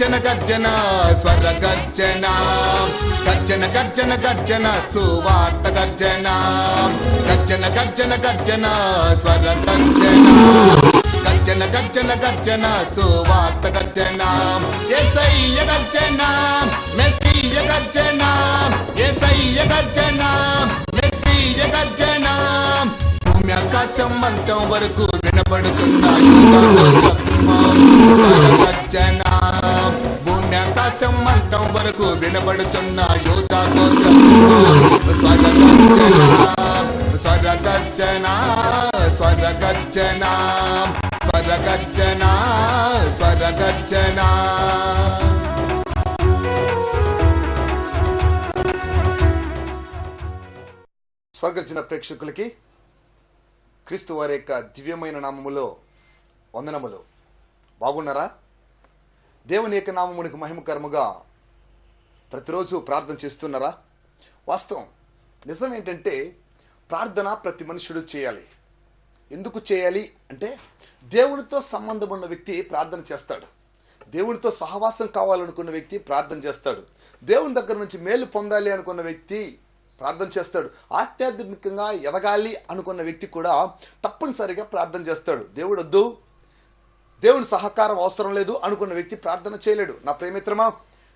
గర్జన గర్జన స్వర గర్జన. గర్జన గర్జన గర్జన సువార్త గర్జన. గర్జన గర్జన గర్జన స్వర గర్జన. గర్జన గర్జన గర్జన సువార్త గర్జన. ఎసయ్య గర్జన మెస్సీయ గర్జన. ఎసయ్య గర్జన మెస్సీయ గర్జన. భూమి ఆకాశం అంతం వరకు వినపడుతున్నాయి స్వర గర్జన. ఆకాశం అంతం వరకు వినపడుతున్న యోధ స్వర గర్జన స్వర గర్జన స్వర గర్జన స్వర గర్జన ప్రేక్షకులకి క్రీస్తు వారి యొక్క దివ్యమైన నామములో వందనములు. బాగున్నారా? దేవుని యొక్క నామమునికి మహిమకరముగా ప్రతిరోజు ప్రార్థన చేస్తున్నారా? వాస్తవం. నిజం ఏంటంటే ప్రార్థన ప్రతి మనుషుడు చేయాలి. ఎందుకు చేయాలి అంటే దేవునితో సంబంధం ఉన్న వ్యక్తి ప్రార్థన చేస్తాడు. దేవునితో సహవాసం కావాలనుకున్న వ్యక్తి ప్రార్థన చేస్తాడు. దేవుని దగ్గర నుంచి మేలు పొందాలి అనుకున్న వ్యక్తి ప్రార్థన చేస్తాడు. ఆధ్యాత్మికంగా ఎదగాలి అనుకున్న వ్యక్తి కూడా తప్పనిసరిగా ప్రార్థన చేస్తాడు. దేవుడు వద్దు దేవుని సహకారం అవసరం లేదు అనుకున్న వ్యక్తి ప్రార్థన చేయలేడు. నా ప్రేమిత్రమా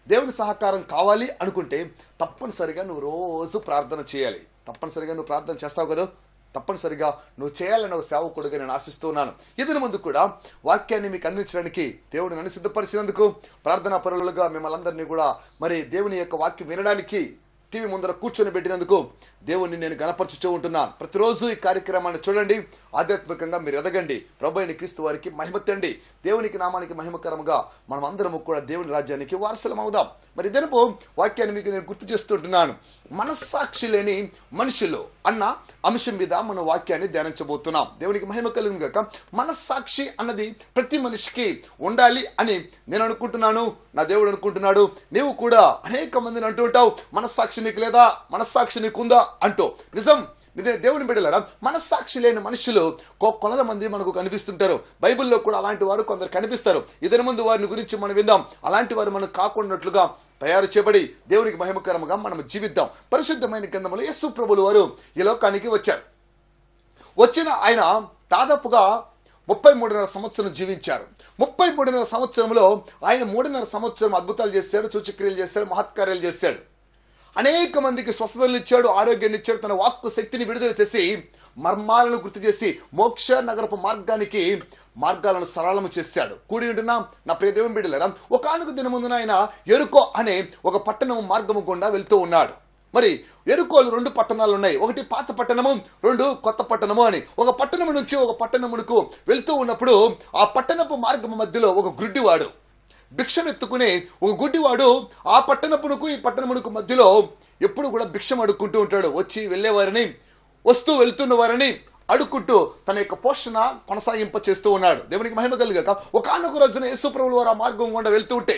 దేవుని సహకారం కావాలి అనుకుంటే తప్పనిసరిగా నువ్వు రోజు ప్రార్థన చేయాలి. తప్పనిసరిగా నువ్వు ప్రార్థన చేస్తావు కదా? తప్పనిసరిగా నువ్వు చేయాలని ఒక సేవకుడుగా నేను ఆశిస్తున్నాను ఇదిని ముందు కూడా వాక్యాన్ని మీకు అందించడానికి దేవుడు నన్ను సిద్ధపరిచినందుకు ప్రార్థనా పరులుగా మిమ్మల్ని అందరినీ కూడా మరి దేవుని యొక్క వాక్యం వినడానికి టీవీ ముందర కూర్చొని పెట్టినందుకు దేవుణ్ణి నేను గణపరచుతూ ఉంటున్నాను. ప్రతిరోజు ఈ కార్యక్రమాన్ని చూడండి. ఆధ్యాత్మికంగా మీరు ఎదగండి. ప్రభు అయిన క్రీస్తు వారికి మహిమతండి దేవునికి నామానికి మహిమకరముగా మనం అందరము కూడా దేవుని రాజ్యానికి వారసులం అవుదాం మరి దినపు వాక్యాన్ని మీకు నేను గుర్తు చేస్తుంటున్నాను మనస్సాక్షి లేని మనుషులు అన్న అంశం మీద మన వాక్యాన్ని ధ్యానించబోతున్నాం. దేవునికి మహిమ కలిగిన కాక మనస్సాక్షి అన్నది ప్రతి మనిషికి ఉండాలి అని నేను అనుకుంటున్నాను. నా దేవుడు అనుకుంటున్నాడు. నీవు కూడా అనేక మందిని అంటూ ఉంటావు. మనస్సాక్షి నీకు లేదా? మనస్సాక్షి నీకుందా? అంటూ నిజం నిజే దేవుని బిడ్డలారా మనస్సాక్షి లేని మనుషులు కో కొలల మంది మనకు కనిపిస్తుంటారు. బైబిల్లో కూడా అలాంటి వారు కొందరు కనిపిస్తారు. ఇతని ముందు వారిని గురించి మనం విందాం. అలాంటి వారు మనకు కాకుండాట్లుగా తయారు చేయబడి దేవునికి మహిమకరముగా మనం జీవిద్దాం. పరిశుద్ధమైన గ్రంథములు యేసు ప్రభులు వారు ఈ లోకానికి వచ్చారు. వచ్చిన ఆయన దాదాపుగా ముప్పై మూడున్నర సంవత్సరం జీవించారు. ముప్పై మూడున్నర సంవత్సరంలో ఆయన మూడున్నర సంవత్సరం అద్భుతాలు చేశాడు సూచక్రియలు చేశాడు మహత్కార్యాలు చేశాడు. అనేక మందికి స్వస్థతలు ఇచ్చాడు ఆరోగ్యాన్ని ఇచ్చాడు తన వాక్కు శక్తిని విడుదల చేసి మర్మాలను గుర్తు చేసి మోక్ష నగరపు మార్గానికి మార్గాలను సరళము చేశాడు. కూడి ఉంటున్నా నా ప్రియదేవం దేవుని బిడ్డలరా ఒకనొక దినముందున ఆయన ఎరుకో అనే ఒక పట్టణం మార్గము గుండా వెళ్తూ ఉన్నాడు. మరి ఎరుకోలు రెండు పట్టణాలు ఉన్నాయి. ఒకటి పాత పట్టణము రెండు కొత్త పట్టణము అని. ఒక పట్టణము నుంచి ఒక పట్టణమునకు వెళ్తూ ఉన్నప్పుడు ఆ పట్టణపు మార్గము మధ్యలో ఒక గుడ్డివాడు. భిక్షం ఎత్తుకునే ఒక గుడ్డివాడు ఆ పట్టణపునకు ఈ పట్టణమునకు మధ్యలో ఎప్పుడు కూడా భిక్షం అడుక్కుంటూ ఉంటాడు. వచ్చి వెళ్ళేవారిని వస్తూ వెళ్తున్న వారిని అడుక్కుంటూ తన యొక్క పోషణ కొనసాగింప చేస్తూ ఉన్నాడు. దేవునికి మహిమ కలిగాక ఒకనొక రోజున యేసుప్రభులు వారు ఆ మార్గం గుండా వెళ్తూ ఉంటే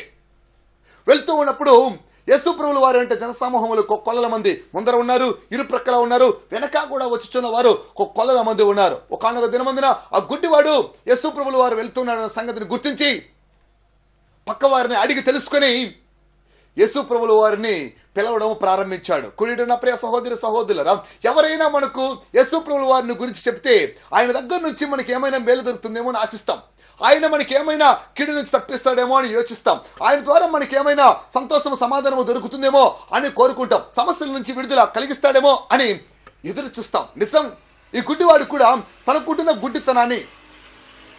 వెళ్తూ ఉన్నప్పుడు యేసుప్రభులు వారు అంటే జనసమూహములు ఒక కొల్లల మంది ముందర ఉన్నారు ఇరు ప్రక్కల ఉన్నారు వెనక కూడా వచ్చుచున్న వారు ఒక కొల్లల మంది ఉన్నారు. ఒకనొక దినమందిన ఆ గుడ్డివాడు యేసుప్రభులు వారు వెళ్తున్నాడన్న సంగతిని గుర్తించి పక్కవారిని అడిగి తెలుసుకొని యేసు ప్రభుల వారిని పిలవడం ప్రారంభించాడు. కుడిన ప్రియ సహోదరి సహోదరులరా ఎవరైనా మనకు యేసు ప్రభుల వారిని గురించి చెప్తే ఆయన దగ్గర నుంచి మనకి ఏమైనా మేలు దొరుకుతుందేమో అని ఆశిస్తాం. ఆయన మనకి ఏమైనా కిడి నుంచి తప్పిస్తాడేమో అని యోచిస్తాం. ఆయన ద్వారా మనకి ఏమైనా సంతోషం సమాధానం దొరుకుతుందేమో అని కోరుకుంటాం. సమస్యల నుంచి విడుదల కలిగిస్తాడేమో అని ఎదురు చూస్తాం. నిజం ఈ గుడ్డివాడు కూడా తనకుంటున్న గుడ్డితనాన్ని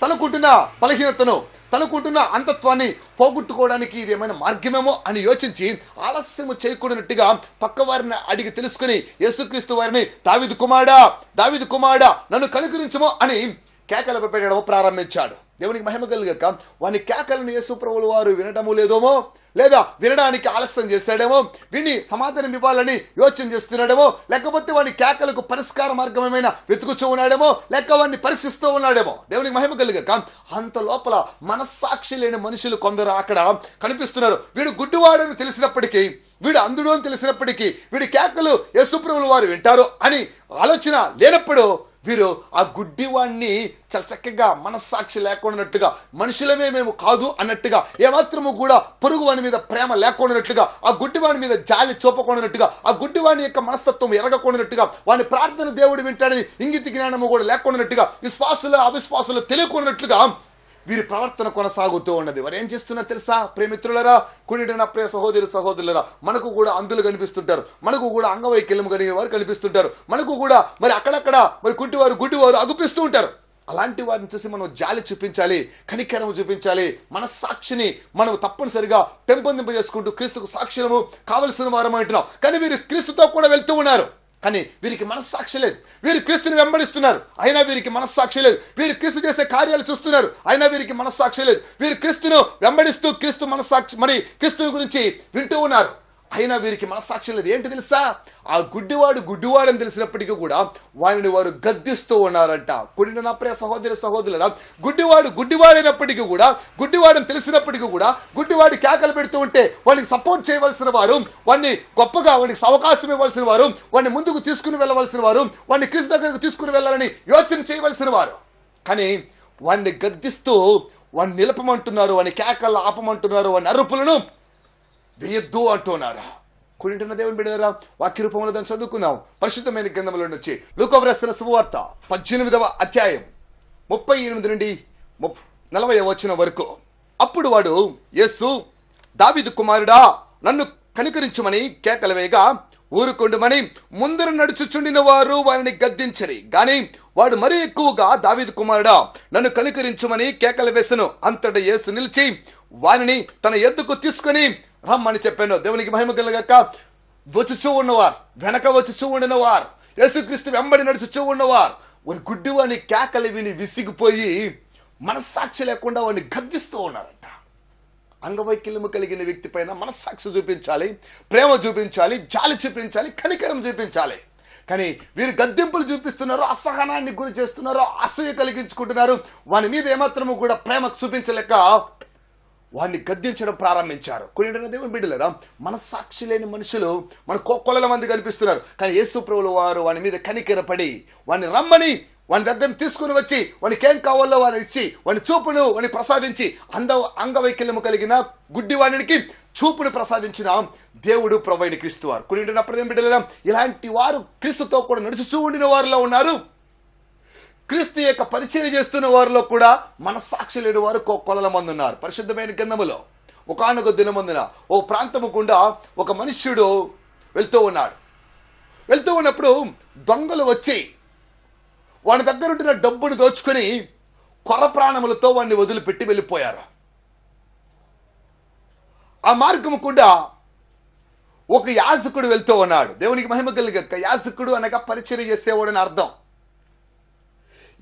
తనకుంటున్న బలహీనతను తనుకుంటున్న అంతత్వాన్ని పోగొట్టుకోవడానికి ఇది ఏమైనా మార్గమేమో అని యోచించి ఆలస్యము చేయకూడనట్టుగా పక్క వారిని అడిగి తెలుసుకుని యేసుక్రీస్తు వారిని దావిదు కుమారుడా దావిదు కుమారుడా నన్ను కనుకరించము అని కేకలు పెట్టడం ప్రారంభించాడు. దేవునికి మహిమ కలిగాక వాని కేకలను యేసు వారు వినటము లేదేమో లేదా వినడానికి ఆలస్యం చేశాడేమో విని సమాధానం ఇవ్వాలని యోచన చేస్తున్నాడేమో లేకపోతే వాని కేకలకు పరిష్కార మార్గం ఏమైనా ఉన్నాడేమో లేక వాడిని పరీక్షిస్తూ ఉన్నాడేమో. దేవునికి మహిమ కలిగాక అంత లోపల మనస్సాక్షి లేని మనుషులు కొందరు అక్కడ కనిపిస్తున్నారు. వీడు గుడ్డివాడని తెలిసినప్పటికీ వీడు అందుడు అని తెలిసినప్పటికీ వీడి కేకలు యేసుప్రభులు వారు వింటారు అని ఆలోచన లేనప్పుడు వీరు ఆ గుడ్డివాణ్ణి చాలా చక్కగా మనస్సాక్షి లేకుండానట్టుగా మనుషులమే మేము కాదు అన్నట్టుగా ఏమాత్రము కూడా పొరుగు వాని మీద ప్రేమ లేకుండానట్టుగా ఆ గుడ్డివాణి మీద జాలి చూపకుండానట్టుగా ఆ గుడ్డివాణి యొక్క మనస్తత్వం ఎరగకుండానట్టుగా వాని ప్రార్థన దేవుడు వింటాడని ఇంగితి జ్ఞానము కూడా లేకుండానట్టుగా విశ్వాసులు అవిశ్వాసులు తెలియకున్నట్లుగా వీరి ప్రవర్తన కొనసాగుతూ ఉన్నది. వారు ఏం చేస్తున్నారు తెలుసా? ప్రేమిత్రులరా కుడిన ప్రియ సహోదరు సహోదరులరా మనకు కూడా అందులు కనిపిస్తుంటారు. మనకు కూడా అంగవైకల్యం కలిగిన వారు కనిపిస్తుంటారు. మనకు కూడా మరి అక్కడక్కడ మరి కుంటివారు గుడ్డివారు అగుపిస్తూ ఉంటారు. అలాంటి వారిని చూసి మనం జాలి చూపించాలి కనికరము చూపించాలి మన సాక్షిని మనం తప్పనిసరిగా పెంపొందింపజేసుకుంటూ క్రీస్తుకు సాక్ష్యము కావలసిన వారం అంటున్నాం కానీ వీరు క్రీస్తుతో కూడా వెళ్తూ ఉన్నారు. కానీ వీరికి మనస్సాక్షి లేదు. వీరు క్రీస్తుని వెంబడిస్తున్నారు. అయినా వీరికి మనస్సాక్షి లేదు. వీరు క్రీస్తు చేసే కార్యాలు చూస్తున్నారు. అయినా వీరికి మనస్సాక్షి లేదు. వీరు క్రీస్తును వెంబడిస్తూ క్రీస్తు మనస్సాక్షి మరి క్రీస్తుని గురించి వింటూ ఉన్నారు. అయినా వీరికి మనస్సాక్షి లేదు. ఏంటి తెలుసా? ఆ గుడ్డివాడు గుడ్డివాడని తెలిసినప్పటికీ కూడా వారిని వారు గద్దిస్తూ ఉన్నారంట. కుడిన నా ప్రియ సహోదరి సహోదరుల గుడ్డివాడు గుడ్డివాడైనప్పటికీ కూడా గుడ్డివాడని తెలిసినప్పటికీ కూడా గుడ్డివాడు కేకలు పెడుతూ ఉంటే వాడికి సపోర్ట్ చేయవలసిన వారు వాడిని గొప్పగా వాడికి అవకాశం ఇవ్వాల్సిన వారు వాడిని ముందుకు తీసుకుని వెళ్ళవలసిన వారు వాడిని క్రీస్తు దగ్గరకు తీసుకుని వెళ్ళాలని యోచన చేయవలసిన వారు. కానీ వాడిని గద్దిస్తూ వాడిని నిలపమంటున్నారు వాడిని కేకలు ఆపమంటున్నారు వాడిని అరుపులను వేయద్దు అంటున్నారా? కుడింటున్న దేవుని బిడ్డరా వాక్య రూపంలో దాన్ని చదువుకుందాం. పరిశుద్ధమైన గ్రంథంలో నుంచి లూకవ్రస్తున్న శుభవార్త పద్దెనిమిదవ అధ్యాయం ముప్పై ఎనిమిది నుండి ముప్ నలభై వచ్చిన వరకు. అప్పుడు వాడు యస్సు దావిదు కుమారుడా నన్ను కనికరించుమని కేకలు వేయగా ఊరుకొండుమని ముందర నడుచుచుండిన వారు వారిని గద్దించరి. గాని వాడు మరీ ఎక్కువగా దావిదు కుమారుడా నన్ను కనికరించుమని కేకలు వేసను. అంతట యేసు నిలిచి వారిని తన ఎద్దుకు తీసుకొని రమ్మని చెప్పాను. దేవునికి మహిమ కలగక వచ్చుచూ ఉన్నవారు వెనక వచ్చుచూ ఉండినవారు యేసుక్రీస్తు వెంబడి నడుచుచూ ఉన్నవారు వారి గుడ్డివాని కేకలు విని విసిగిపోయి మనస్సాక్షి లేకుండా వాడిని గద్దిస్తూ ఉన్నారంట. అంగవైకల్యము కలిగిన వ్యక్తి పైన మనస్సాక్షి చూపించాలి ప్రేమ చూపించాలి జాలి చూపించాలి కనికరం చూపించాలి. కానీ వీరు గద్దెంపులు చూపిస్తున్నారు అసహనాన్ని గురి చేస్తున్నారు అసూయ కలిగించుకుంటున్నారు. వాని మీద ఏమాత్రము కూడా ప్రేమ చూపించలేక వాడిని గద్దించడం ప్రారంభించారు. కొన్ని దేవుని బిడ్డలరా మనస్సాక్షి లేని మనుషులు మన కొలల మంది కనిపిస్తున్నారు కానీ యేసు ప్రభుల వారు వాని మీద కనికెరపడి వాడిని రమ్మని వాని దగ్గర తీసుకుని వచ్చి వానికి ఏం కావాలో వాని ఇచ్చి వాని చూపును వాని ప్రసాదించి అంద అంగవైకల్యము కలిగిన గుడ్డివాణికి చూపును ప్రసాదించిన దేవుడు ప్రభైన క్రీస్తు వారు. కొన్ని అప్పుడు బిడ్డలరా ఇలాంటి వారు క్రీస్తుతో కూడా నడుచుచూ ఉండిన వారిలో ఉన్నారు. క్రీస్తు యొక్క పరిచయం చేస్తున్న వారిలో కూడా మనస్సాక్షి లేని వారు కొలల మంది ఉన్నారు పరిశుద్ధమైన కిందములో ఒకనొక దినమందున ఓ ప్రాంతము గుండా ఒక మనుష్యుడు వెళ్తూ ఉన్నాడు. వెళ్తూ ఉన్నప్పుడు దొంగలు వచ్చి వాడి దగ్గర ఉంటున్న డబ్బును దోచుకొని కొర ప్రాణములతో వాడిని వదిలిపెట్టి వెళ్ళిపోయారు. ఆ మార్గం కూడా ఒక యాజకుడు వెళ్తూ ఉన్నాడు. దేవునికి మహిమ కలిగక్క యాజకుడు అనగా పరిచయం చేసేవాడు అని అర్థం.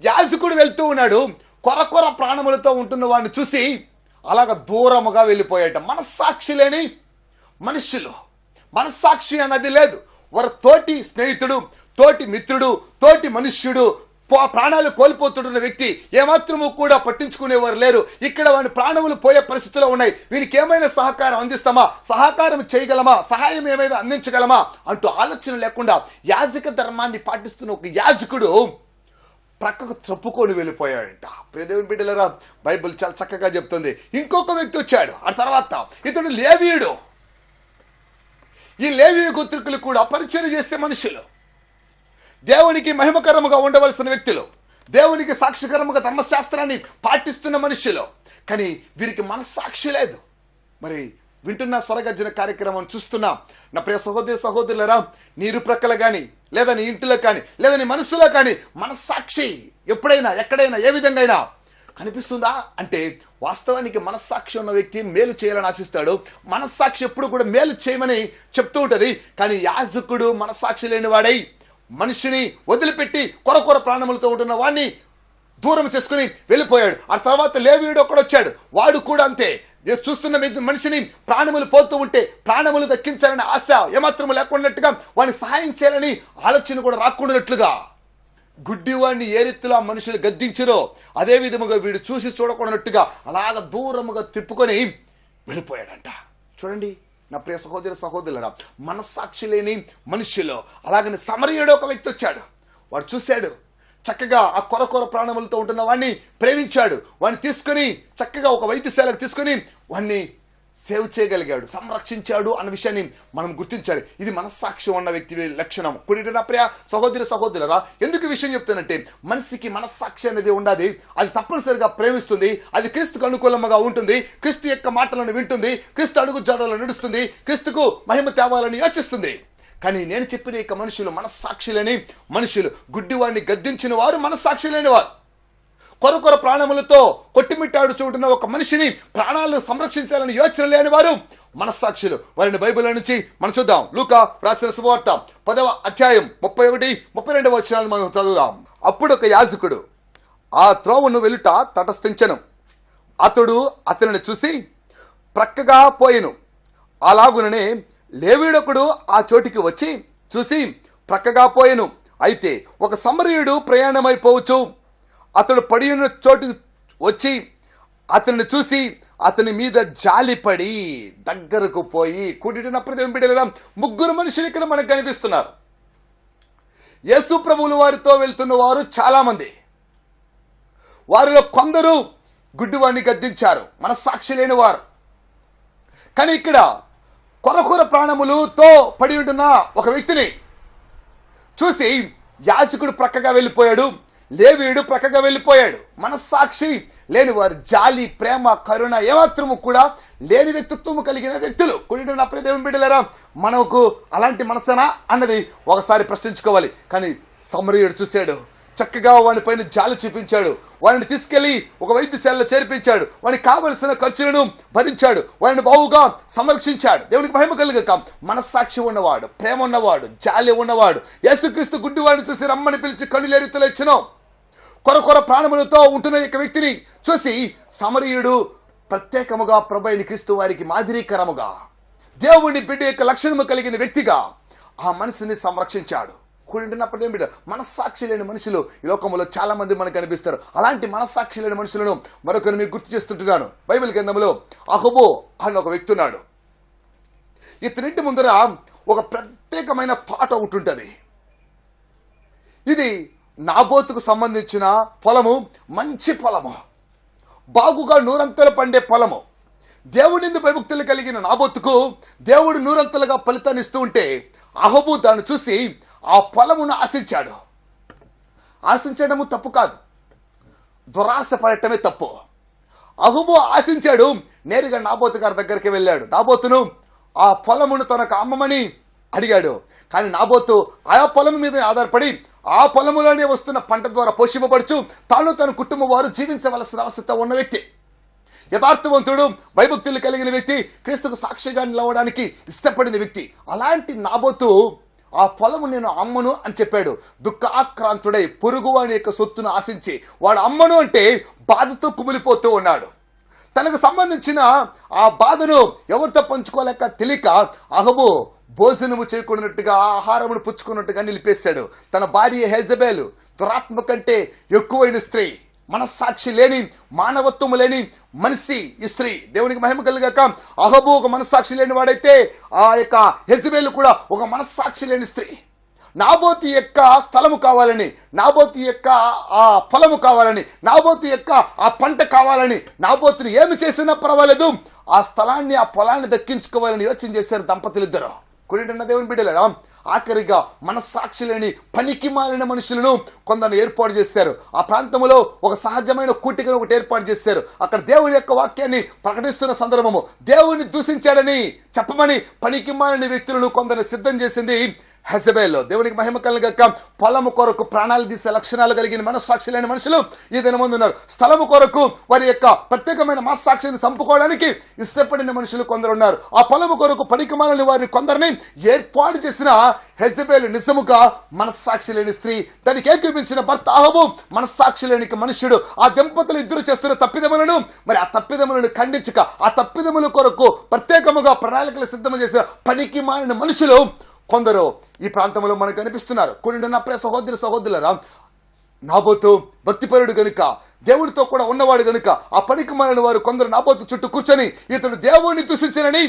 యాజకుడు వెళ్తూ ఉన్నాడు. కొర కొర ప్రాణములతో ఉంటున్న వాడిని చూసి అలాగ దూరముగా వెళ్ళిపోయాట. మనస్సాక్షి లేని మనుషులు మనస్సాక్షి అన్నది లేదు. వారి తోటి స్నేహితుడు తోటి మిత్రుడు తోటి మనుష్యుడు పో- ప్రాణాలు కోల్పోతున్న వ్యక్తి. ఏమాత్రము కూడా పట్టించుకునేవారు లేరు. ఇక్కడ వాడి ప్రాణములు పోయే పరిస్థితుల్లో ఉన్నాయి. వీరికి ఏమైనా సహకారం అందిస్తామా? సహకారం చేయగలమా? సహాయం ఏమైనా అందించగలమా? అంటూ ఆలోచన లేకుండా యాజక ధర్మాన్ని పాటిస్తున్న ఒక యాజకుడు ప్రక్కకు త్రప్పుకొని వెళ్ళిపోయాడంట. ప్రియదేవుని బిడ్డలరా బైబిల్ చాలా చక్కగా చెప్తుంది. ఇంకొక వ్యక్తి వచ్చాడు. ఆ తర్వాత ఇతడు లేవీయుడు. ఈ లేవీ గోత్రికులు కూడా పరిచయం చేసే మనుషులు. దేవునికి మహిమకరముగా ఉండవలసిన వ్యక్తులు. దేవునికి సాక్షికరముగా ధర్మశాస్త్రాన్ని పాటిస్తున్న మనుషులు. కానీ వీరికి మనస్సాక్షి లేదు. మరి వింటున్న స్వరగర్జన కార్యక్రమం చూస్తున్నాం. నా ప్రియ సహోదరి సహోదరులరా నీ ఇరుప్రక్కల కానీ లేదా నీ ఇంటిలో కానీ లేదా నీ మనస్సులో కానీ మనస్సాక్షి ఎప్పుడైనా ఎక్కడైనా ఏ విధంగా అయినా కనిపిస్తుందా? అంటే వాస్తవానికి మనస్సాక్షి ఉన్న వ్యక్తి మేలు చేయాలని ఆశిస్తాడు. మనస్సాక్షి ఎప్పుడు కూడా మేలు చేయమని చెప్తూ ఉంటుంది. కానీ యాజకుడు మనస్సాక్షి లేని వాడై మనిషిని వదిలిపెట్టి కొరకొర ప్రాణములతో ఉంటున్న వాడిని దూరం చేసుకుని వెళ్ళిపోయాడు. ఆ తర్వాత లేవీయుడు ఒకడొచ్చాడు వాడు కూడా అంతే. చూస్తున్న మనిషిని ప్రాణములు పోతూ ఉంటే ప్రాణములు దక్కించాలని ఆశ ఏమాత్రము లేకున్నట్టుగా వాడిని సహాయం చేయాలని ఆలోచన కూడా రాకుండానట్లుగా. గుడ్డివాడిని ఏ రీతిలో ఆ మనుషులు గద్దించారో అదే విధముగా వీడు చూసి చూడకూడనట్టుగా అలాగ దూరముగా తిప్పుకొని వెళ్ళిపోయాడంట. చూడండి నా ప్రియ సహోదర సహోదరులరా మనస్సాక్షి లేని మనుషులు అలాగని సమరయుడు ఒక వ్యక్తి వచ్చాడు. వాడు చూశాడు చక్కగా ఆ కొర కొర ప్రాణములతో ఉంటున్న వాడిని ప్రేమించాడు. వాడిని తీసుకొని చక్కగా ఒక వైద్యశాలకు తీసుకొని వాడిని సేవ్ చేయగలిగాడు సంరక్షించాడు అన్న విషయాన్ని మనం గుర్తించాలి. ఇది మనస్సాక్షి ఉన్న వ్యక్తి లక్షణం కుడిన ప్రియ సహోదరి సహోదరులరా ఎందుకు విషయం చెప్తానంటే మనిషికి మనస్సాక్షి అనేది ఉండాలి. అది తప్పనిసరిగా ప్రేమిస్తుంది. అది క్రీస్తుకు అనుకూలంగా ఉంటుంది. క్రీస్తు యొక్క మాటలను వింటుంది. క్రీస్తు అడుగు జాడలను నడుస్తుంది. క్రీస్తుకు మహిమ తేవాలని యోచిస్తుంది. కానీ నేను చెప్పిన యొక్క మనుషులు మనస్సాక్షి లేని మనుషులు. గుడ్డివాడిని గద్దించిన వారు మనస్సాక్షి లేని వారు కొరకొర ప్రాణములతో కొట్టిమిట్టాడు చూడున్న ఒక మనిషిని ప్రాణాలు సంరక్షించాలని యోచన లేని వారు మనస్సాక్షులు. వారిని బైబిల్ నుంచి మనం చూద్దాం. లూకా రాసిన శుభవార్త పదవ అధ్యాయం ముప్పై ఒకటి ముప్పై రెండవ వచనాలు మనం చదువుదాం. అప్పుడు ఒక యాజకుడు ఆ త్రోవను వెలుట తటస్థించను. అతడు అతనిని చూసి ప్రక్కగా పోయెను. అలాగుననే లేవీడొకడు ఆ చోటికి వచ్చి చూసి ప్రక్కగా పోయెను. అయితే ఒక సమరయుడు ప్రయాణమైపోవచ్చు. అతడు పడి ఉన్న చోటు వచ్చి అతన్ని చూసి అతని మీద జాలిపడి దగ్గరకు పోయి కూడిన ప్రతి ముగ్గురు మనుషులు ఇక్కడ మనకు కనిపిస్తున్నారు. యేసు ప్రభుల వారితో వెళ్తున్న వారు చాలామంది. వారిలో కొందరు గుడ్డివాడిని గద్దించారు. మనస్సాక్షి లేని వారు. కానీ ఇక్కడ కొరకొర ప్రాణములతో పడి ఉంటున్న ఒక వ్యక్తిని చూసి యాచకుడు ప్రక్కగా వెళ్ళిపోయాడు. లేవీడు ప్రక్కగా వెళ్ళిపోయాడు. మనస్సాక్షి లేని వారు జాలి ప్రేమ కరుణ ఏమాత్రము కూడా లేని వ్యక్తిత్వము కలిగిన వ్యక్తులు. కుడిన అప్పుడే దేవుని బిడ్డలేరా మనకు అలాంటి మనసేనా అన్నది ఒకసారి ప్రశ్నించుకోవాలి. కానీ సమరయుడు చూశాడు. చక్కగా వాడి పైన జాలి చూపించాడు. వాడిని తీసుకెళ్ళి ఒక వైద్యశాలలో చేర్పించాడు. వాడికి కావలసిన ఖర్చులను భరించాడు. వాడిని బావుగా సంరక్షించాడు. దేవునికి మహిమ కలుగక మనస్సాక్షి ఉన్నవాడు ప్రేమ ఉన్నవాడు జాలి ఉన్నవాడు యేసుక్రీస్తు గుడ్డివాడిని చూసి రమ్మని పిలిచి కనులేరితలు ఇచ్చినాం కొరకొర ప్రాణములతో ఉంటున్న యొక్క వ్యక్తిని చూసి సమరీయుడు ప్రత్యేకముగా ప్రభైని క్రీస్తు వారికి మాదిరీకరముగా దేవుని బిడ్డ యొక్క లక్షణము కలిగిన వ్యక్తిగా ఆ మనిషిని సంరక్షించాడు. కూడింటున్నప్పుడు బిడ్డ? మనస్సాక్షి లేని మనుషులు ఈ లోకంలో చాలా మంది మనకు కనిపిస్తారు. అలాంటి మనస్సాక్షి లేని మనుషులను మరొకరు మీకు గుర్తు చేస్తుంటున్నాను. బైబిల్ గ్రంథంలో అహబో అని ఒక వ్యక్తి ఉన్నాడు. ఇతనింటి ముందర ఒక ప్రత్యేకమైన పాట ఒకటి ఉంటుంది. ఇది నాబోతుకు సంబంధించిన పొలము మంచి పొలము. బాగుగా నూరంతలు పండే పొలము. దేవునిందు భయభక్తులు కలిగిన నాబోతుకు దేవుడు నూరంతలుగా ఫలితాన్ని ఇస్తూ ఉంటే అహబు దాన్ని చూసి ఆ పొలమును ఆశించాడు. ఆశించడము తప్పు కాదు. దురాశ పడటమే తప్పు. అహుబు ఆశించాడు నేరుగా నాబోతు గారి దగ్గరికి వెళ్ళాడు. నాబోతును ఆ పొలమును తనకు అమ్మమని అడిగాడు. కానీ నాబోతు ఆ పొలం మీద ఆధారపడి ఆ పొలములోనే వస్తున్న పంట ద్వారా పోషింపబడుచు తాను తన కుటుంబం వారు జీవించవలసిన అవస్థతో ఉన్న వ్యక్తి. యథార్థవంతుడు భయభక్తులు కలిగిన వ్యక్తి క్రీస్తుకు సాక్షిగా నిలవడానికి ఇష్టపడిన వ్యక్తి. అలాంటి నాబోతు ఆ పొలము నేను అమ్మను అని చెప్పాడు. దుఃఖాక్రాంతుడై పొరుగువాని యొక్క సొత్తును ఆశించి వాడు అమ్మను అంటే బాధతో కుమిలిపోతూ ఉన్నాడు. తనకు సంబంధించిన ఆ బాధను ఎవరితో పంచుకోలేక తెలియక అహబు భోజనము చేయకున్నట్టుగా ఆహారమును పుచ్చుకున్నట్టుగా నిలిపేశాడు. తన భార్య హెజబేలు దురాత్మ కంటే ఎక్కువైన స్త్రీ మనస్సాక్షి లేని మానవత్వము లేని మనిషి ఈ స్త్రీ. దేవునికి మహిమ కలిగాక అహబు ఒక మనస్సాక్షి లేని వాడైతే ఆ యొక్క హెజబేలు కూడా ఒక మనస్సాక్షి లేని స్త్రీ. నాబోతి యొక్క స్థలము కావాలని నాబోతి యొక్క ఆ పొలము కావాలని నాబోతి యొక్క ఆ పంట కావాలని నాబోతుని ఏమి చేసినా పర్వాలేదు. ఆ స్థలాన్ని ఆ పొలాన్ని దక్కించుకోవాలని యోచన చేశారు దంపతులు ఇద్దరు దేవుని బిడ్డలేరా ఆఖరిగా మనస్సాక్షి లేని పనికి మాలిన మనుషులను కొందరు ఏర్పాటు చేశారు. ఆ ప్రాంతంలో ఒక సహజమైన కూటికను ఒకటి ఏర్పాటు చేశారు. అక్కడ దేవుని యొక్క వాక్యాన్ని ప్రకటిస్తున్న సందర్భము దేవుని దూషించాడని చెప్పమని పనికి మాలిన వ్యక్తులను కొందరు సిద్ధం చేసింది హెజబేల్లో దేవునికి మహిమ కలగక పొలము కొరకు ప్రాణాలు తీసే లక్షణాలు కలిగిన మనస్సాక్షి లేని మనుషులు ఈ దిన ముందు ఉన్నారు స్థలము కొరకు వారి యొక్క ప్రత్యేకమైన మనస్సాక్షిని చంపుకోవడానికి ఇష్టపడిన మనుషులు కొందరు ఉన్నారు ఆ పొలము కొరకు పనికిమాలని వారిని కొందరిని ఏర్పాటు చేసిన హెజబేలు నిజముగా మనస్సాక్షి లేని స్త్రీ దానికి ఏకీపించిన భర్త ఆహబు మనస్సాక్షి లేని మనుష్యుడు. ఆ దంపతులు ఇద్దరు చేస్తున్న తప్పిదములను మరి ఆ తప్పిదములను ఖండించక ఆ తప్పిదముల కొరకు ప్రత్యేకముగా ప్రణాళికలు సిద్ధం చేసిన పనికి మాలిన మనుషులు కొందరు ఈ ప్రాంతంలో మనకు కనిపిస్తున్నారు. కొన్ని నా ప్రియ సహోదరు సహోదరులరా నాబోతు భక్తిపరుడు గనుక దేవుడితో కూడా ఉన్నవాడు గనుక ఆ పనికి మాలిన వారు కొందరు నాబోతు చుట్టూ కూర్చొని ఇతడు దేవుణ్ణి దూషించనని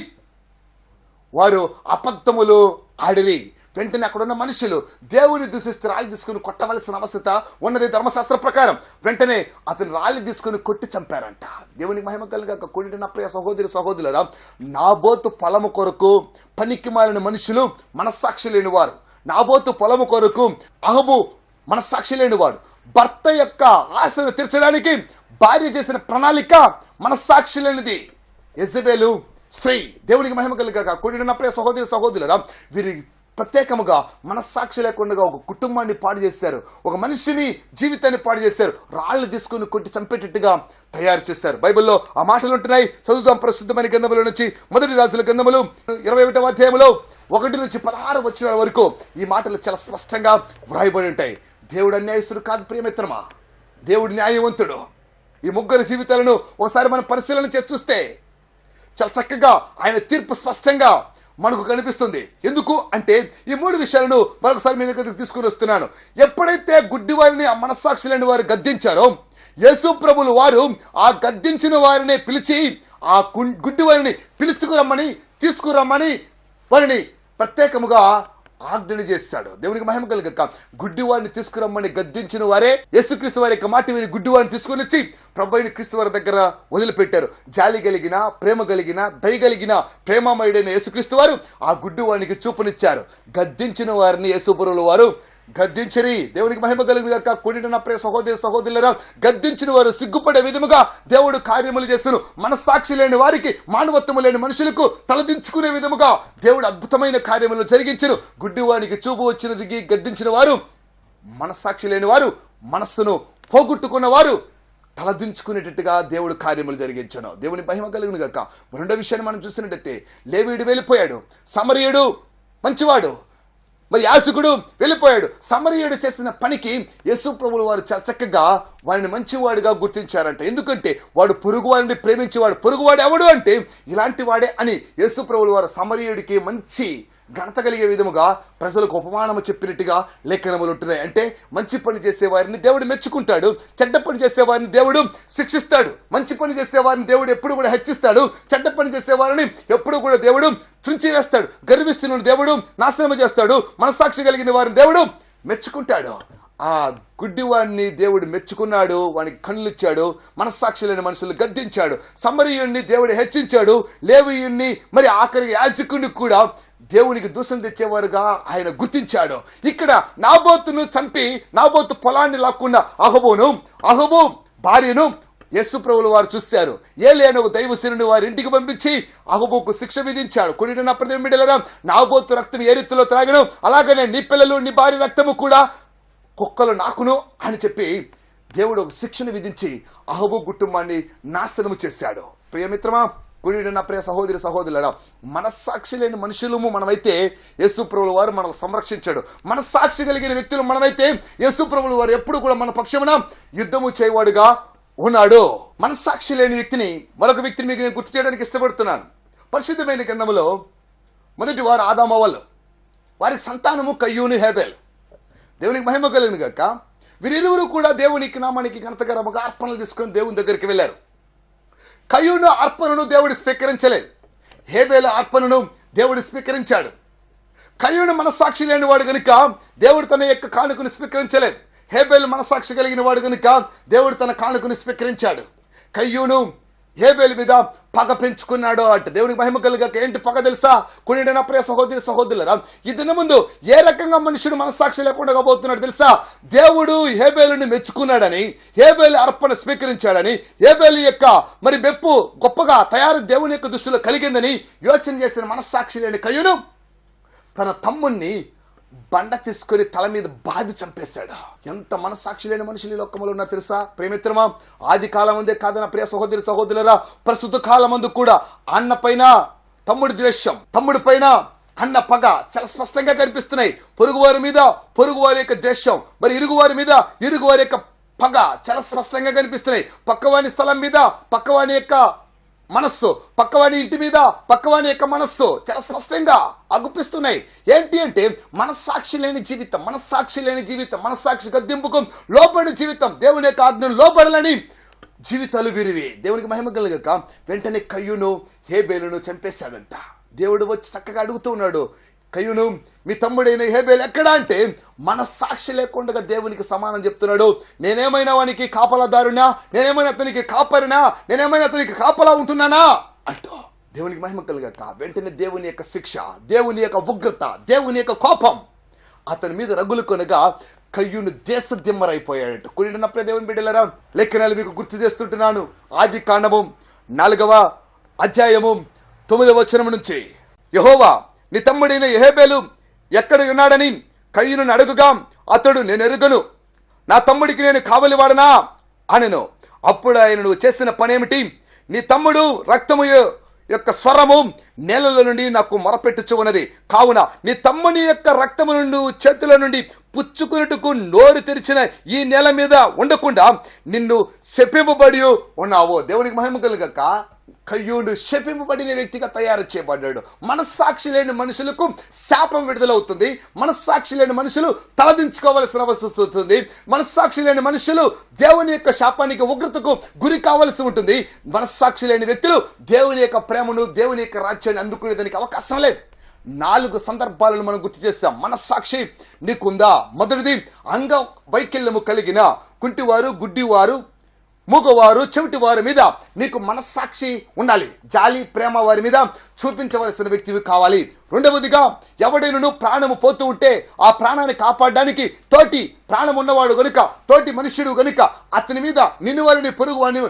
వారు అబద్ధములు ఆడిరి. వెంటనే అక్కడ ఉన్న మనుషులు దేవుని దూషిస్తూ రాళ్ళు తీసుకుని కొట్టవలసిన అవసరత ఉన్నది ధర్మశాస్త్ర ప్రకారం. వెంటనే అతను రాళ్ళు తీసుకుని కొట్టి చంపారంట. దేవుని మహిమ కలిగాక కొడిన నా ప్రియ సహోదరి సహోదరుల నాబోతు పొలము కొరకు పనికి మారిన మనుషులు మనస్సాక్షి లేని వారు నాబోతు పొలము కొరకు అహబు మనస్సాక్షి లేనివాడు. భర్త యొక్క ఆశను తీర్చడానికి భార్య చేసిన ప్రణాళిక మనస్సాక్షి లేనిది. యజబేలు స్త్రీ దేవునికి మహిమ కలిగాక కూడినప్పుడే సహోదరి సహోదరుల వీరి ప్రత్యేకముగా మనస్సాక్షి లేకుండా ఒక కుటుంబాన్ని పాడు చేశారు. ఒక మనిషిని జీవితాన్ని పాడు చేశారు. రాళ్ళు తీసుకుని కొట్టి చంపేటట్టుగా తయారు చేశారు. బైబిల్లో ఆ మాటలు ఉంటున్నాయి. చదువుదాం ప్రసిద్ధమైన గంధముల నుంచి. మొదటి రాజుల గంధములు ఇరవై ఒకటవ అధ్యాయంలో ఒకటి నుంచి పదహారు వచ్చిన వరకు ఈ మాటలు చాలా స్పష్టంగా వ్రాయబడి ఉంటాయి. దేవుడు అన్యాయస్తుడు కాదు ప్రియమిత్రమా? దేవుడు న్యాయవంతుడు. ఈ ముగ్గురు జీవితాలను ఒకసారి మనం పరిశీలన చేసి చూస్తే చాలా చక్కగా ఆయన తీర్పు స్పష్టంగా మనకు కనిపిస్తుంది. ఎందుకు? అంటే ఈ మూడు విషయాలను మరొకసారి మీ దగ్గరికి తీసుకుని వస్తున్నాను. ఎప్పుడైతే గుడ్డివారిని ఆ మనస్సాక్షి లేని వారు గద్దించారో యేసు ప్రభులు వారు ఆ గద్దించిన వారిని పిలిచి ఆ గు- గుడ్డివారిని పిలుచుకురమ్మని తీసుకురమ్మని వారిని ప్రత్యేకముగా ఆజ్ఞని చేశాడు దేవునికి మహిమ కలుగక గుడ్డివాడిని తీసుకురమ్మని గద్దించిన వారే యేసుక్రీస్తు వారి యొక్క మాట విని గుడ్డివాడిని తీసుకుని వచ్చి ప్రభుని క్రీస్తు వారి దగ్గర వదిలిపెట్టారు. జాలి కలిగిన ప్రేమ కలిగిన దయ కలిగిన ప్రేమమయుడైన యేసుక్రీస్తు వారు ఆ గుడ్డివాడికి చూపునిచ్చారు. గద్దించిన వారిని యేసుపురుల వారు గద్దించరి. దేవునికి మహిమ కలిగిన గాక. కూడిన ప్రే సహోదరి సహోదరులరా గద్దించిన వారు సిగ్గుపడే విధముగా దేవుడు కార్యములు చేస్తాను మనస్సాక్షి లేని వారికి మానవత్వము లేని మనుషులకు తలదించుకునే విధముగా దేవుడు అద్భుతమైన కార్యములు జరిగించను గుడ్డివానికి చూపు వచ్చిన దిగి గద్దించిన వారు మనస్సాక్షి లేని వారు మనస్సును పోగొట్టుకున్న వారు తలదించుకునేటట్టుగా దేవుడు కార్యములు జరిగించను. దేవుని మహిమ కలిగిన గాక రెండో విషయాన్ని మనం చూస్తున్నట్టయితే లేవీడు వెళ్ళిపోయాడు. సమరయుడు మంచివాడు. మరి యాజకుడు వెళ్ళిపోయాడు. సమరయుడు చేసిన పనికి యేసు ప్రభులు వారు చాలా చక్కగా వారిని మంచివాడిగా గుర్తించారంట. ఎందుకంటే వాడు పొరుగువాడిని ప్రేమించేవాడు. పొరుగువాడు ఎవడు అంటే ఇలాంటి వాడే అని యేసు ప్రభులు వారు సమరయుడికి మంచి ఘనత కలిగే విధముగా ప్రజలకు ఉపమానము చెప్పినట్టుగా లేఖనములు ఉంటున్నాయి. అంటే మంచి పని చేసేవారిని దేవుడు మెచ్చుకుంటాడు. చెడ్డ పని చేసేవారిని దేవుడు శిక్షిస్తాడు. మంచి పని చేసేవారిని దేవుడు ఎప్పుడు కూడా హెచ్చిస్తాడు. చెడ్డ పని చేసేవారిని ఎప్పుడు కూడా దేవుడు చుంచి వేస్తాడు. గర్విస్తున్న దేవుడు నాశనం చేస్తాడు. మనస్సాక్షి కలిగిన వారిని దేవుడు మెచ్చుకుంటాడు. ఆ గుడ్డివాడిని దేవుడు మెచ్చుకున్నాడు. వానికి కళ్ళు ఇచ్చాడు మనస్సాక్షి లేని మనుషులు గద్దించాడు. సమరయుణ్ణి దేవుడు హెచ్చించాడు. లేవీయుణ్ణి మరి ఆఖరి యాజకుని కూడా దేవునికి దూషణ తెచ్చేవారుగా ఆయన గుర్తించాడు. ఇక్కడ నాబోతును చంపి నాబోతు పొలాన్ని లాక్కున్న అహబోను అహబో భార్యను యేసు ప్రభులు వారు చూశారు. ఏ లేని ఒక దైవశిరుని వారి ఇంటికి పంపించి అహబోకు శిక్ష విధించాడు. కుడిన నా బిడ్డలరా నాబోతు రక్తం ఏ రీతిలో త్రాగను? అలాగనే నీ పిల్లలు నీ భార్య రక్తము కూడా కుక్కలు నాకును అని చెప్పి దేవుడు ఒక శిక్షను విధించి అహబు కుటుంబాన్ని నాశనము చేశాడు. ప్రియమిత్రమా గుడి నా ప్రియ సహోదరి సహోదరులడా మనస్సాక్షి లేని మనుషులము మనమైతే యేసు ప్రభుల వారు మనల్ని సంరక్షించాడు. మనస్సాక్షి కలిగిన వ్యక్తులు మనమైతే యేసు ప్రభుల వారు ఎప్పుడు కూడా మన పక్షమున యుద్ధము చేయవాడుగా ఉన్నాడు. మనస్సాక్షి లేని వ్యక్తిని మరొక వ్యక్తిని మీకు నేను గుర్తు చేయడానికి ఇష్టపడుతున్నాను. పరిశుద్ధమైన గ్రంథంలో మొదటి వారు ఆదామవల్ వారికి సంతానము కయ్యూని హేబేల్. దేవునికి మహిమ కలిగిన గాక. వీరిరువురు కూడా దేవునికి నామానికి ఘనతకరముగా అర్పణలు తీసుకొని దేవుని దగ్గరికి వెళ్ళారు. కయ్యూను అర్పణను దేవుడు స్వీకరించలేదు. హేబేల అర్పణను దేవుడు స్వీకరించాడు. కయ్యూను మనస్సాక్షి లేనివాడు గనుక దేవుడు తన యొక్క కానుకను స్వీకరించలేదు. హేబేలు మనస్సాక్షి కలిగిన వాడు గనుక దేవుడు తన కానుకను స్వీకరించాడు. కయ్యూను హేబేలు మీద పగ పెంచుకున్నాడు అంట. దేవునికి మహిమ కలిగాక ఏంటి పగ తెలుసా? కొన్ని ప్రియ సహోదరి సహోదరులరా ఈ ముందు ఏ రకంగా మనుషుడు మనస్సాక్షి లేకుండా పోతున్నాడు తెలుసా? దేవుడు హేబేలుని మెచ్చుకున్నాడని హేబేలు అర్పణ స్వీకరించాడని హేబేలు యొక్క మరి మెప్పు గొప్పగా తయారు దేవుని యొక్క దృష్టిలో కలిగిందని యోచన చేసిన మనస్సాక్షి లేని కయ్యును తన తమ్ముణ్ణి బండ తీసుకొని తల మీద బాధి చంపేశాడు. ఎంత మనసాక్షి లేని మనుషులు ఈ లోకంలో ఉన్నారు తెలుసా? ప్రేమిత్రమా ఆది కాలం అందే కాదన్న ప్రియ సహోదరి సహోదరులరా. ప్రస్తుత కాలం అందు కూడా అన్న పైన తమ్ముడి ద్వేషం తమ్ముడి పైన అన్న పగ చాలా స్పష్టంగా కనిపిస్తున్నాయి. పొరుగువారి మీద పొరుగువారి యొక్క ద్వేషం మరి ఇరుగువారి మీద ఇరుగువారి యొక్క పగ చాలా స్పష్టంగా కనిపిస్తున్నాయి. పక్కవాని స్థలం మీద పక్కవాని యొక్క మనస్సు పక్కవాని ఇంటి మీద పక్కవాడి యొక్క మనస్సు చాలా స్పష్టంగా అగుపిస్తున్నాయి. ఏంటి అంటే మనస్సాక్షి లేని జీవితం మనస్సాక్షి లేని జీవితం మనస్సాక్షి గద్దెంపుకు లోబడి జీవితం దేవుని యొక్క ఆజ్ఞను లోబడాలని జీవితాలు విరివి. దేవునికి మహిమ కలగక వెంటనే కయ్యును హేబేలును చంపేశాడంట. దేవుడు వచ్చి చక్కగా అడుగుతూ ఉన్నాడు కయ్యును మీ తమ్ముడైన హేబేలు ఎక్కడ అంటే మన సాక్షి లేకుండా దేవునికి సమానం చెప్తున్నాడు. నేనేమైనా వానికి కాపలాదారునా? నేనేమైనా అతనికి కాపరినా? నేనేమైనా అతనికి కాపలా ఉంటున్నానా? అంటూ దేవునికి మహిమ కలగక వెంటనే దేవుని యొక్క శిక్ష దేవుని యొక్క ఉగ్రత దేవుని యొక్క కోపం అతని మీద రగులు కొనగా కయ్యూను దేశ దిమ్మరైపోయాడట. కొనినప్పుడే దేవుని బిడ్డలరా లెక్కనాలు మీకు గుర్తు చేస్తుంటున్నాను. ఆది కాండము నాలుగవ అధ్యాయము తొమ్మిదవ వచనం నుంచి. యహోవా నీ తమ్ముడైన ఎహేబేలు ఎక్కడ ఉన్నాడని కయ్యను అడుగుగా అతడు నేను ఎరుగను. నా తమ్ముడికి నేను కావలివాడనా? అనెను. అప్పుడు ఆయన నువ్వు చేసిన పనేమిటి? నీ తమ్ముడు రక్తము యొక్క స్వరము నేలల నుండి నాకు మొరపెట్టుచు ఉన్నది. కావున నీ తమ్ముని యొక్క రక్తము నుండి చేతుల నుండి పుచ్చుకున్నట్టుకు నోరు తెరిచిన ఈ నేల మీద ఉండకుండా నిన్ను శపింపబడి ఉన్నావో. దేవునికి మహిమ కలుగక్క కయ్యూడు శపింపబడిన వ్యక్తిగా తయారు చేయబడ్డాడు. మనస్సాక్షి లేని మనుషులకు శాపం విడుదలవుతుంది. మనస్సాక్షి లేని మనుషులు తలదించుకోవలసిన అవస్థ వస్తుంది. మనస్సాక్షి లేని మనుషులు దేవుని యొక్క శాపానికి ఉగ్రతకు గురి కావలసి ఉంటుంది. మనస్సాక్షి లేని వ్యక్తులు దేవుని యొక్క ప్రేమను దేవుని యొక్క రాజ్యాన్ని అందుకునేదానికి అవకాశం లేదు. నాలుగు సందర్భాలను మనం గుర్తు చేస్తాం మనస్సాక్షి నీకుందా? మొదటిది అంగ వైకల్యము కలిగిన కుంటివారు గుడ్డివారు మూగవారు చెవిటి వారి మీద నీకు మనస్సాక్షి ఉండాలి. జాలి ప్రేమ వారి మీద చూపించవలసిన వ్యక్తివి కావాలి. రెండవదిగా ఎవడైనను ప్రాణము పోతూ ఉంటే ఆ ప్రాణాన్ని కాపాడడానికి తోటి ప్రాణం ఉన్నవాడు గనుక తోటి మనుష్యుడు గనుక అతని మీద నిన్ను వారిని పొరుగు వారిని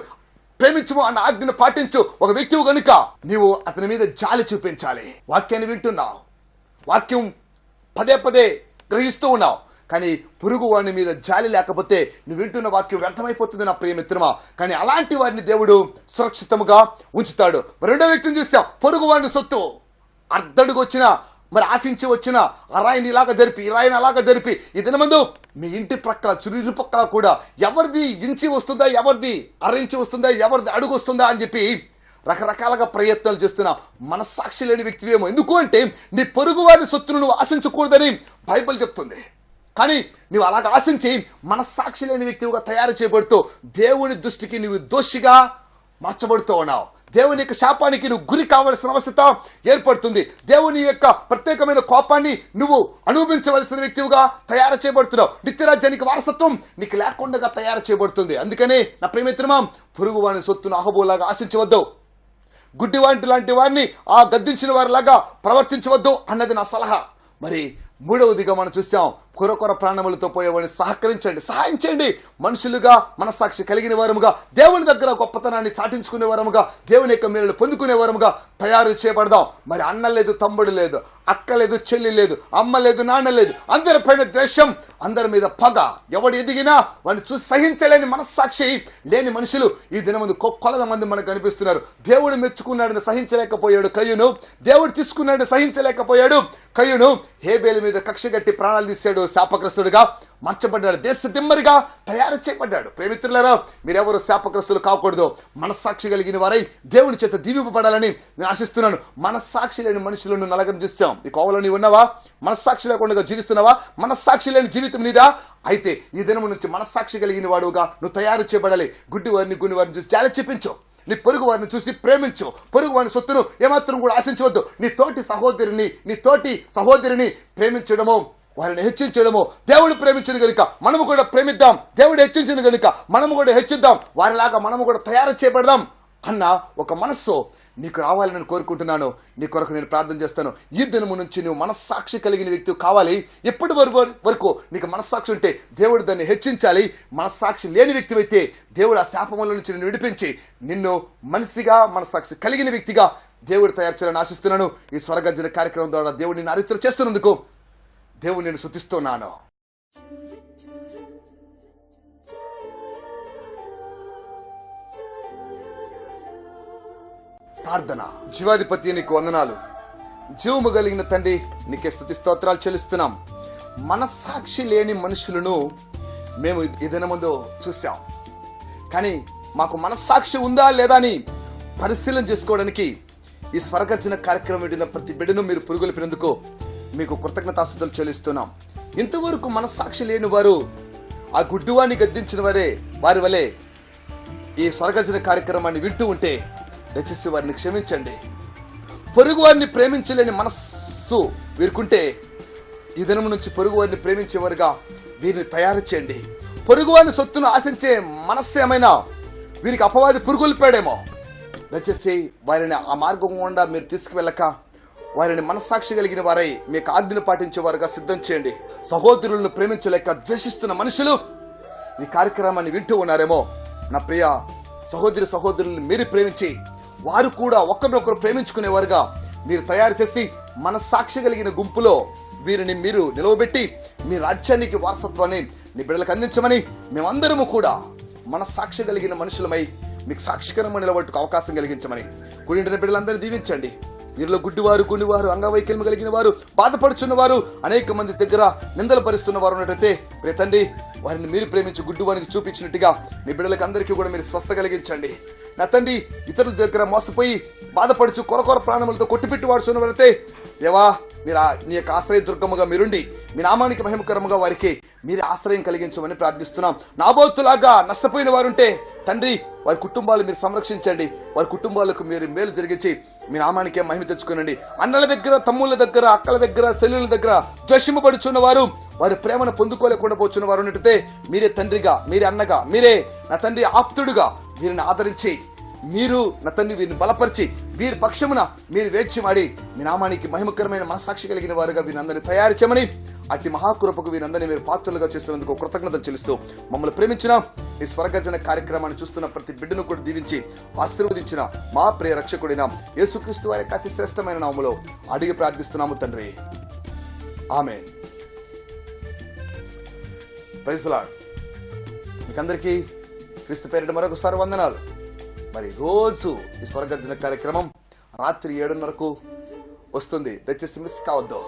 ప్రేమించు అన్న ఆజ్ఞను పాటించు ఒక వ్యక్తివు గనుక నీవు అతని మీద జాలి చూపించాలి. వాక్యాన్ని వింటున్నావు. వాక్యం పదే పదే గ్రహిస్తూ ఉన్నావు. కానీ పురుగు వాని మీద జాలి లేకపోతే నువ్వు వింటున్న వాక్యం వ్యర్థమైపోతుంది నా ప్రియమిత్రమా కానీ అలాంటి వారిని దేవుడు సురక్షితముగా ఉంచుతాడు. మరి రెండో వ్యక్తిని చూసాం. పొరుగు వాడిని సొత్తు. అర్ధడుగు వచ్చిన మరి ఆశించి వచ్చిన అరాయిని ఇలాగ జరిపి ఇరాయిని అలాగా అలాగ జరిపి ఈ దినమందు మీ ఇంటి ప్రక్కల చురు పక్కల కూడా ఎవరిది ఇంచి వస్తుందా ఎవరిది అరించి వస్తుందా ఎవరిది అడుగు వస్తుందా అని చెప్పి రకరకాలుగా ప్రయత్నాలు చేస్తున్నా మనస్సాక్షి లేని వ్యక్తివేమో. ఎందుకు అంటే నీ పొరుగు వారి సొత్తును నువ్వు ఆశించకూడదని బైబిల్ చెప్తుంది. కానీ నువ్వు అలాగ ఆశించి మనస్సాక్షి లేని వ్యక్తిగా తయారు చేయబడుతూ దేవుని దృష్టికి నువ్వు దోషిగా మార్చబడుతూ ఉన్నావు. దేవుని యొక్క శాపానికి నువ్వు గురి కావలసిన అవసరత ఏర్పడుతుంది. దేవుని యొక్క ప్రత్యేకమైన కోపాన్ని నువ్వు అనుభవించవలసిన వ్యక్తిగా తయారు చేయబడుతున్నావు. నిత్యరాజ్యానికి వారసత్వం నీకు లేకుండా తయారు చేయబడుతుంది. అందుకనే నా ప్రేమిత్రమా పురుగు వాని సొత్తును అహబోలాగా ఆశించవద్దు. గుడ్డి వాంటి లాంటి వారిని ఆ గద్దించిన వారిలాగా ప్రవర్తించవద్దు అన్నది నా సలహా. మరి మూడవదిగా మనం చూసాం కొరకొర ప్రాణములతో పోయేవాడిని సహకరించండి సహాయం చేయండి. మనుషులుగా మనస్సాక్షి కలిగిన వారముగా దేవుని దగ్గర గొప్పతనాన్ని సాటించుకునే వారముగా దేవుని యొక్క మేలు పొందుకునే వారముగా తయారు చేయబడదాం. మరి అన్న లేదు తమ్ముడు లేదు అక్క లేదు చెల్లి లేదు అమ్మ లేదు నాన్న లేదు అందరి పైన ద్వేషం అందరి మీద పగ. ఎవడు ఎదిగినా వాడిని చూసి సహించలేని మనస్సాక్షి లేని మనుషులు ఈ దినమందు కొల మంది మనకు కనిపిస్తున్నారు. దేవుడు మెచ్చుకున్నాడని సహించలేకపోయాడు కయ్యును. దేవుడు తీసుకున్నాడని సహించలేకపోయాడు కయ్యును. హేబేలు మీద కక్ష గట్టి ప్రాణాలు తీశాడు శాపగ్రస్తుడిగా మార్చబడ్డాడు. దేశ దిమ్మరిగా తయారు చేయబడ్డాడు. ప్రేమిత్రులారా మీరెవరు శాపగ్రస్తులు కాకూడదు. మనస్సాక్షి కలిగిన వారై దేవుని చేత దీవింపబడాలని నేను ఆశిస్తున్నాను. మనస్సాక్షి లేని మనుషులను నలగరం చూస్తాం. ఈ కోవలో నీవు ఉన్నావా? మనస్సాక్షి లేకుండా జీవిస్తున్నావా? మనస్సాక్షి లేని జీవితం నీదా? అయితే ఈ దినం నుంచి మనస్సాక్షి కలిగిన వాడుగా నువ్వు తయారు చేయబడాలి. గుడ్డి వారిని గుండి వారిని చూసి చాలా చెప్పించు. నీ పొరుగు వారిని చూసి ప్రేమించు. పొరుగు వారిని సొత్తును ఏమాత్రం కూడా ఆశించవద్దు. నీ తోటి సహోదరిని నీ తోటి సహోదరిని ప్రేమించడము వారిని హెచ్చించడము. దేవుడు ప్రేమించిన గనుక మనము కూడా ప్రేమిద్దాం. దేవుడు హెచ్చించిన గనుక మనము కూడా హెచ్చిద్దాం. వారిలాగా మనము కూడా తయారు చేయబడదాం అన్న ఒక మనస్సు నీకు రావాలని నేను కోరుకుంటున్నాను. నీ కొరకు నేను ప్రార్థన చేస్తాను. ఈ దినము నుంచి నువ్వు మనస్సాక్షి కలిగిన వ్యక్తి కావాలి. ఎప్పటి వరకు వరకు నీకు మనస్సాక్షి ఉంటే దేవుడు దాన్ని హెచ్చించాలి. మనస్సాక్షి లేని వ్యక్తి అయితే దేవుడు ఆ శాపముల నుంచి నిన్ను విడిపించి నిన్ను మనిషిగా మనస్సాక్షి కలిగిన వ్యక్తిగా దేవుడు తయారు చేయాలని ఆశిస్తున్నాను. ఈ స్వరగర్జన కార్యక్రమం ద్వారా దేవుడిని నిన్ను చేస్తున్నందుకు దేవుడు నేను శుద్ధిస్తున్నాను. ప్రార్థన. జీవాధిపతి నీకు వందనాలు. జీవము కలిగిన తండ్రి నీకే స్థుతి స్తోత్రాలు చెల్లిస్తున్నాం. మనస్సాక్షి లేని మనుషులను మేము ఈ దినముందు చూసాం కానీ మాకు మనస్సాక్షి ఉందా లేదా అని పరిశీలన చేసుకోవడానికి ఈ స్వరగర్జన కార్యక్రమం విడిన ప్రతి బిడ్డను మీరు పురుగులిపినందుకు మీకు కృతజ్ఞతాస్థుతులు చెల్లిస్తున్నాం. ఇంతవరకు మనస్సాక్షి లేని వారు ఆ గుడ్డువాన్ని గద్దించిన వారే వారి వలె ఈ స్వర్గజన కార్యక్రమాన్ని వింటూ ఉంటే దయచేసి వారిని క్షమించండి. పొరుగు వారిని ప్రేమించలేని మనస్సు వీరుకుంటే ఈ దినం నుంచి పొరుగు వారిని ప్రేమించేవారుగా వీరిని తయారు చేయండి. పొరుగు వారిని సొత్తును ఆశించే మనస్సు ఏమైనా వీరికి అపవాది పురుగులిపాడేమో దయచేసి వారిని ఆ మార్గం గుండా మీరు తీసుకువెళ్ళక వారిని మనస్సాక్షి కలిగిన వారై మీకు ఆజ్ఞలు పాటించే వారుగా సిద్ధం చేయండి. సహోదరులను ప్రేమించలేక ద్వేషిస్తున్న మనుషులు ఈ కార్యక్రమాన్ని వింటూ ఉన్నారేమో. నా ప్రియ సహోదరి సహోదరులను మీరు ప్రేమించి వారు కూడా ఒకరినొకరు ప్రేమించుకునేవారుగా మీరు తయారు చేసి మనస్సాక్షి కలిగిన గుంపులో వీరిని మీరు నిలవబెట్టి మీ రాజ్యానికి వారసత్వాన్ని నీ బిడ్డలకు అందించమని మేమందరము కూడా మనస్సాక్షి కలిగిన మనుషులమై మీకు సాక్షికరంగా నిలబట్టుకు అవకాశం కలిగించమని. కూడింటిన బిడ్డలందరినీ దీవించండి. వీరిలో గుడ్డివారు గుండివారు అంగవైకల్యం కలిగిన వారు బాధపడుచున్న వారు అనేక మంది దగ్గర నిందలు పరుస్తున్న వారు ఉన్నట్టయితే ప్రియ తండ్రి వారిని మీరు ప్రేమించి గుడ్డివానికి చూపించినట్టుగా మీ బిడ్డలకు అందరికీ కూడా మీరు స్వస్థ కలిగించండి. నా తండ్రి ఇతరుల దగ్గర మోసపోయి బాధపడుచు కొరకొర ప్రాణములతో కొట్టిపెట్టి వాడుచున్నవారైతే దేవా మీరు నీ యొక్క ఆశ్రయ దుర్గముగా మీరుండి మీ నామానికి మహిమకరముగా వారికి మీరు ఆశ్రయం కలిగించమని ప్రార్థిస్తున్నాం. నాబోతులాగా నష్టపోయిన వారుంటే తండ్రి వారి కుటుంబాలు మీరు సంరక్షించండి. వారి కుటుంబాలకు మీరు మేలు జరిగించి మీ నామానికే మహిమ తెచ్చుకోనండి. అన్నల దగ్గర తమ్ముళ్ళ దగ్గర అక్కల దగ్గర చెల్లెల దగ్గర ద్వేషింపబడుచున్న వారు వారి ప్రేమను పొందుకోలేకుండా పోచున్న వారు ఉన్నట్టయితే మీరే తండ్రిగా మీరే అన్నగా మీరే నా తండ్రి ఆప్తుడుగా వీరిని ఆదరించి మీరు నా తండ్రి వీరిని బలపరిచి వీరి పక్షమున మీరు వేడ్చిమాడి మీ నామానికి మహిమకరమైన మనసాక్షి కలిగిన వారుగా వీరందరినీ తయారు చేయమని అట్టి మహాకృపకు వీరందరినీ మీరు పాత్రలుగా చేస్తున్నందుకు కృతజ్ఞతలు చెల్లిస్తూ మమ్మల్ని ప్రేమించిన ఈ స్వర్గజన కార్యక్రమాన్ని చూస్తున్న ప్రతి బిడ్డను కూడా దీవించి ఆశీర్వదించిన మా ప్రియ రక్షకుడైన యేసుక్రీస్తు వారి యొక్క అతి శ్రేష్టమైన నామములో అడిగి ప్రార్థిస్తున్నాము తండ్రి. ఆమె ప్రైజ్ మీకందరికీ క్రీస్తు పేరిట మరొకసారి వందనాలు. మరి రోజు ఈ స్వర్గర్జన కార్యక్రమం రాత్రి ఏడున్నరకు వస్తుంది. దయచేసి మిస్ కావద్దు.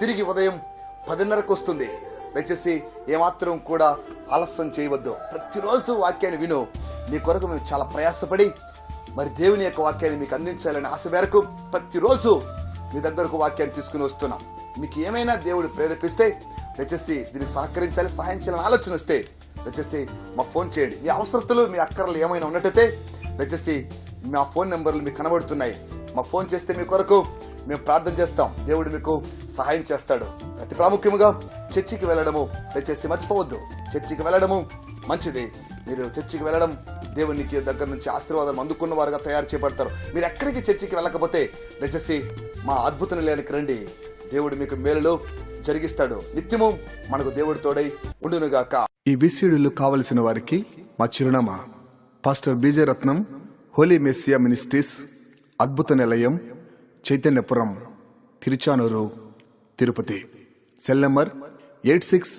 తిరిగి ఉదయం పదిన్నరకు వస్తుంది. దయచేసి ఏమాత్రం కూడా ఆలస్యం చేయవద్దు. ప్రతిరోజు వాక్యాన్ని విను. మీ కొరకు మేము చాలా ప్రయాసపడి మరి దేవుని యొక్క వాక్యాన్ని మీకు అందించాలని ఆశ మేరకు ప్రతిరోజు మీ దగ్గరకు వాక్యాన్ని తీసుకుని వస్తున్నాం. మీకు ఏమైనా దేవుడు ప్రేరేపిస్తే దయచేసి దీనికి సహకరించాలి సహాయం చేయాలని ఆలోచన వస్తే దయచేసి మా ఫోన్ చేయండి. మీ అవసరతలు మీ అక్కర్లు ఏమైనా ఉన్నట్టయితే దయచేసి మా ఫోన్ నెంబర్లు మీకు కనబడుతున్నాయి. మా ఫోన్ చేస్తే మీ కొరకు మేము ప్రార్థన చేస్తాం. దేవుడు మీకు సహాయం చేస్తాడు. అతి ప్రాముఖ్యముగా చర్చికి వెళ్ళడము దయచేసి మర్చిపోవద్దు. చర్చికి వెళ్ళడము మంచిది. మీరు చర్చికి వెళ్ళడం దేవునికి దగ్గర నుంచి ఆశీర్వాదం అందుకున్న వారుగా తయారు చేయబడతారు. మీరు ఎక్కడికి చర్చికి వెళ్ళకపోతే దయచేసి మా అద్భుతం లేనికి రండి. దేవుడు మీకు మేలులో జరిగిస్తాడు. నిత్యము మనకు దేవుడు తోడై ఉండునుగాక ఈ విసిడులు కావలసిన వారికి మా చిరునామా. Pastor B J Ratnam Holy Messiah Ministries అద్భుత నిలయం Chaitanyapuram Tiruchanur Tirupati. Cell number eight six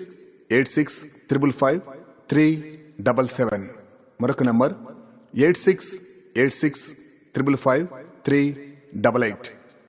eight six triple five three double seven. మరొక number eight six eight six triple five three double eight.